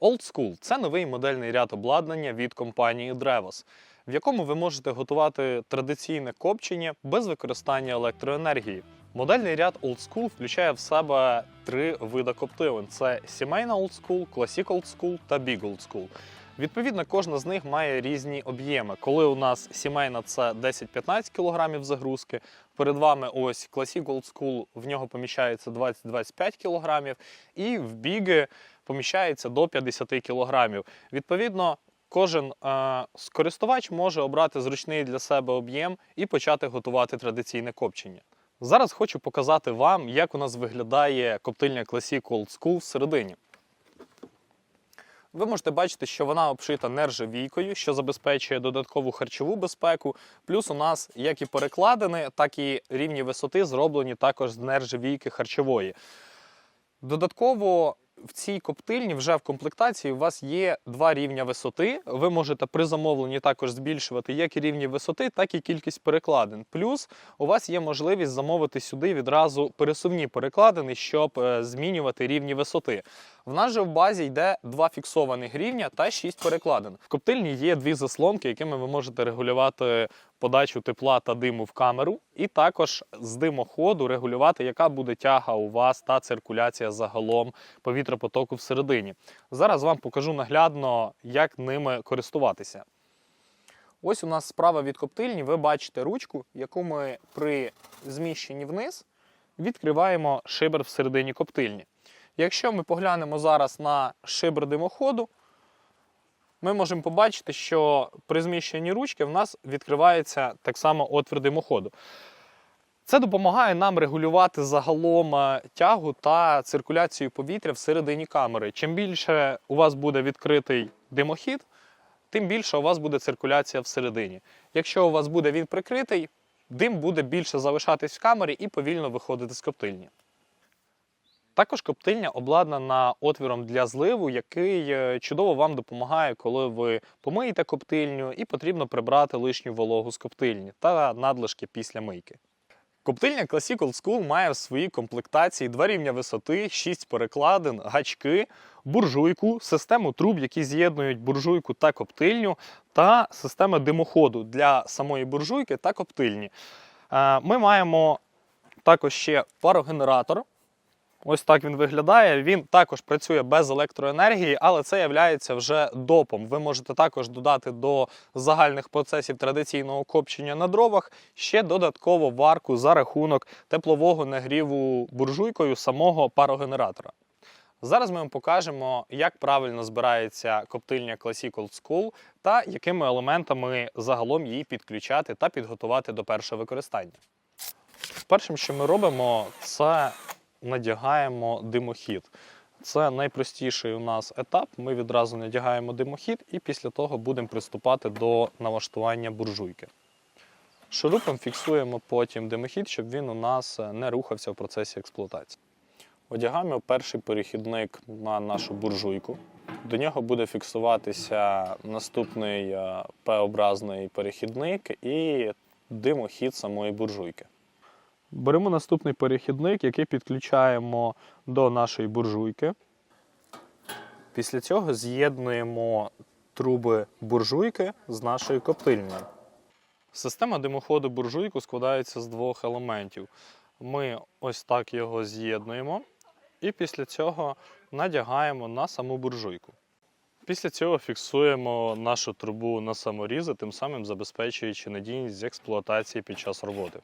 Old School – це новий модельний ряд обладнання від компанії Drevos, в якому ви можете готувати традиційне копчення без використання електроенергії. Модельний ряд Old School включає в себе три види коптилин: це сімейна Old School, Classic Old School та Big Old School. Відповідно, кожна з них має різні об'єми. Коли у нас сімейна це 10-15 кг загрузки, перед вами ось Classic Old School, в нього поміщається 20-25 кг, і в біги поміщається до 50 кг. Відповідно, кожен е, користувач може обрати зручний для себе об'єм і почати готувати традиційне копчення. Зараз хочу показати вам, як у нас виглядає коптильня Classic Old School всередині. Ви можете бачити, що вона обшита нержавійкою, що забезпечує додаткову харчову безпеку. Плюс у нас як і перекладини, так і рівні висоти зроблені також з нержавійки харчової. Додатково в цій коптильні вже в комплектації у вас є два рівня висоти. Ви можете при замовленні також збільшувати як і рівні висоти, так і кількість перекладин. Плюс у вас є можливість замовити сюди відразу пересувні перекладини, щоб е, змінювати рівні висоти. В нас же в базі йде два фіксованих рівня та шість перекладин. В коптильні є дві заслонки, якими ви можете регулювати подачу тепла та диму в камеру, і також з димоходу регулювати, яка буде тяга у вас та циркуляція загалом повітропотоку всередині. Зараз вам покажу наглядно, як ними користуватися. Ось у нас справа від коптильні, ви бачите ручку, яку ми при зміщенні вниз відкриваємо шибер всередині коптильні. Якщо ми поглянемо зараз на шибер димоходу, ми можемо побачити, що при зміщенні ручки в нас відкривається так само отвір димоходу. Це допомагає нам регулювати загалом е, тягу та циркуляцію повітря всередині камери. Чим більше у вас буде відкритий димохід, тим більше у вас буде циркуляція всередині. Якщо у вас буде він прикритий, дим буде більше залишатись в камері і повільно виходити з коптильні. Також коптильня обладнана отвіром для зливу, який е, чудово вам допомагає, коли ви помиєте коптильню і потрібно прибрати лишню вологу з коптильні та надлишки після мийки. Коптильня Classic Old School має в своїй комплектації два рівня висоти, 6 перекладин, гачки, буржуйку, систему труб, які з'єднують буржуйку та коптильню, та система димоходу для самої буржуйки та коптильні. Е, Ми маємо також ще парогенератор. Ось так він виглядає. Він також працює без електроенергії, але це є вже допом. Ви можете також додати до загальних процесів традиційного копчення на дровах ще додатково варку за рахунок теплового нагріву буржуйкою самого парогенератора. Зараз ми вам покажемо, як правильно збирається коптильня Classic Old School та якими елементами загалом її підключати та підготувати до першого використання. Першим, що ми робимо, це надягаємо димохід. Це найпростіший у нас етап. Ми відразу надягаємо димохід і після того будемо приступати до налаштування буржуйки. Шурупом фіксуємо потім димохід, щоб він у нас не рухався в процесі експлуатації. Одягаємо перший перехідник на нашу буржуйку. До нього буде фіксуватися наступний е, П-образний перехідник і димохід самої буржуйки. Беремо наступний перехідник, який підключаємо до нашої буржуйки. Після цього з'єднуємо труби буржуйки з нашою коптильнею. Система димоходу буржуйку складається з двох елементів. Ми ось так його з'єднуємо і після цього надягаємо на саму буржуйку. Після цього фіксуємо нашу трубу на саморізи, тим самим забезпечуючи надійність з експлуатації під час роботи.